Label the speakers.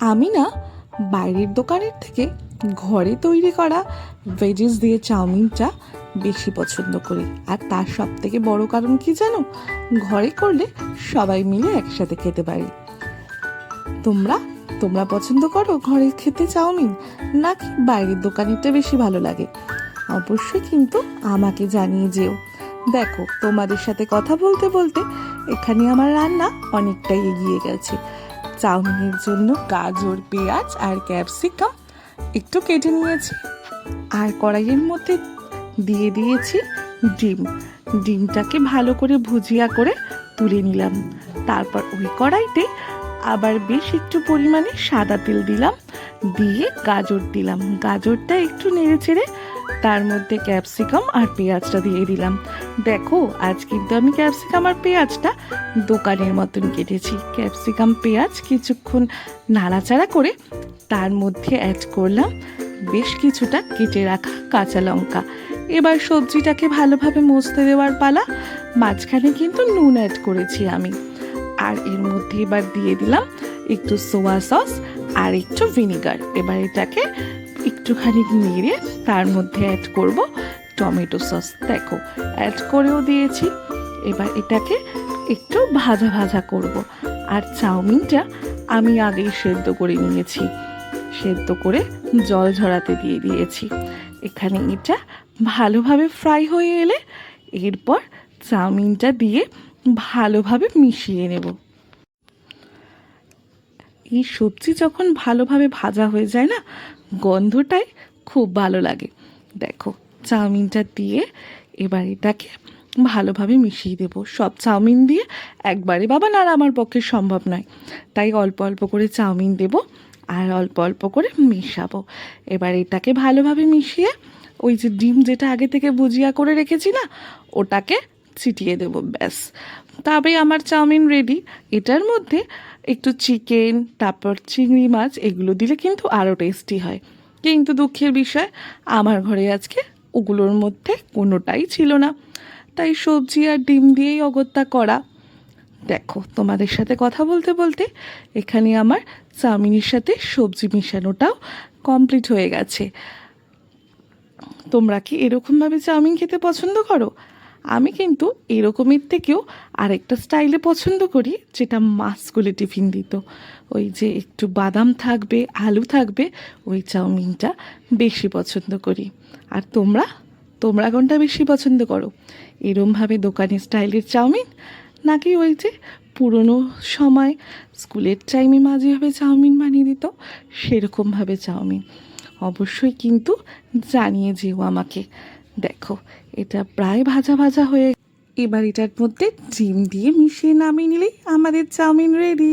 Speaker 1: আমি না বাইরের দোকানের থেকে ঘরে তৈরি করা ভেজেস দিয়ে চাউমিনটা বেশি পছন্দ করি। আর তার সব থেকে বড় কারণ কি জানো? ঘরে করলে সবাই মিলে একসাথে খেতে পারি। তোমরা? তোমরা পছন্দ করো ঘরে খেতে চাউমিন? নাকি বাইরের দোকানেরটা বেশি ভালো লাগে? অবশ্যই কিন্তু আমাকে জানিয়ে যেও। দেখো, তোমাদের সাথে কথা বলতে বলতে এখানে আমার রান্না অনেকটাই এগিয়ে গেছে। চাউমিনের জন্য গাজর, পেঁয়াজ আর ক্যাপসিকাম একটু কেটে নিয়েছি। আর কড়াইয়ের মধ্যে দিয়ে দিয়েছি ডিম। ডিমটাকে ভালো করে ভুজিয়া করে তুলে নিলাম। তারপর ওই কড়াইতে আবার বেশ একটু পরিমাণে সাদা তেল দিলাম, দিয়ে গাজর দিলাম। গাজরটা একটু নেড়ে চেড়ে তার মধ্যে ক্যাপসিকাম আর পেঁয়াজটা দিয়ে দিলাম। দেখো, আজ কিন্তু আমি ক্যাপসিকাম আর পেঁয়াজটা দোকানের মতন কেটেছি। ক্যাপসিকাম, পেঁয়াজ কিছুক্ষণ নাড়াচাড়া করে তার মধ্যে অ্যাড করলাম। বেশ কিছুটা কেটে রাখা কাঁচা লঙ্কা। এবার সবজিটাকে ভালোভাবে মুছতে দেওয়ার পালা। মাঝখানে কিন্তু নুন অ্যাড করেছি আমি। আর এর মধ্যে এবার দিয়ে দিলাম একটু সোয়া সস আর একটু ভিনিগার এবার এটাকে একটুখানি নেড়ে তার মধ্যে অ্যাড করব টমেটো সস দেখো অ্যাড করেও দিয়েছি। এবার এটাকে একটু ভাজা ভাজা করব। আর চাউমিনটা আমি আগেই সেদ্ধ করে নিয়েছি। সেদ্ধ করে জল ঝরাতে দিয়ে দিয়েছি। এখানে এটা ভালোভাবে ফ্রাই হয়ে এলে এরপর চাউমিনটা দিয়ে ভালোভাবে মিশিয়ে নেব। এই সবজি যখন ভালোভাবে ভাজা হয়ে যায় না, গন্ধটাই খুব ভালো লাগে। দেখো, চাউমিনটা দিয়ে এবার এটাকে ভালোভাবে মিশিয়ে দেবো। সব চাউমিন দিয়ে একবারে বাবা, না আমার পক্ষে সম্ভব নয়। তাই অল্প অল্প করে চাউমিন দেব আর অল্প অল্প করে মেশাবো। এবার এটাকে ভালোভাবে মিশিয়ে ওই যে ডিম যেটা আগে থেকে ভুজিয়া করে রেখেছি না, ওটাকে ছিটিয়ে দেবো, ব্যাস। তবে আমার চাউমিন রেডি এটার মধ্যে একটু চিকেন তারপর চিংড়ি মাছ, এগুলো দিলে কিন্তু আরও টেস্টি হয়। কিন্তু দুঃখের বিষয়, আমার ঘরে আজকে ওগুলোর মধ্যে কোনোটাই ছিল না। তাই সবজি আর ডিম দিয়েই অগত্যা করা। দেখো, তোমাদের সাথে কথা বলতে বলতে এখানে আমার চাউমিনের সাথে সবজি মেশানোটাও কমপ্লিট হয়ে গেছে। তোমরা কি এরকমভাবে চাউমিন খেতে পছন্দ করো? আমি কিন্তু এরকমের থেকেও আরেকটা স্টাইলে পছন্দ করি, যেটা মাছগুলো টিফিন দিত। ওই যে একটু বাদাম থাকবে, আলু থাকবে, ওই চাউমিনটা বেশি পছন্দ করি। আর তোমরা? তোমরা কোনটা বেশি পছন্দ করো? এরমভাবে দোকানের স্টাইলের চাউমিন? নাকি ওই যে পুরনো সময় স্কুলের টাইমে মাঝেভাবে চাউমিন বানিয়ে দিত? সেরকমভাবে চাউমিন। অবশ্যই কিন্তু জানিয়ে যেও আমাকে। দেখো এটা প্রায় ভাজা ভাজা হয়ে এবার এটার মধ্যে ডিম দিয়ে মিশিয়ে নামিয়ে নিলেই আমাদের চাউমিন রেডি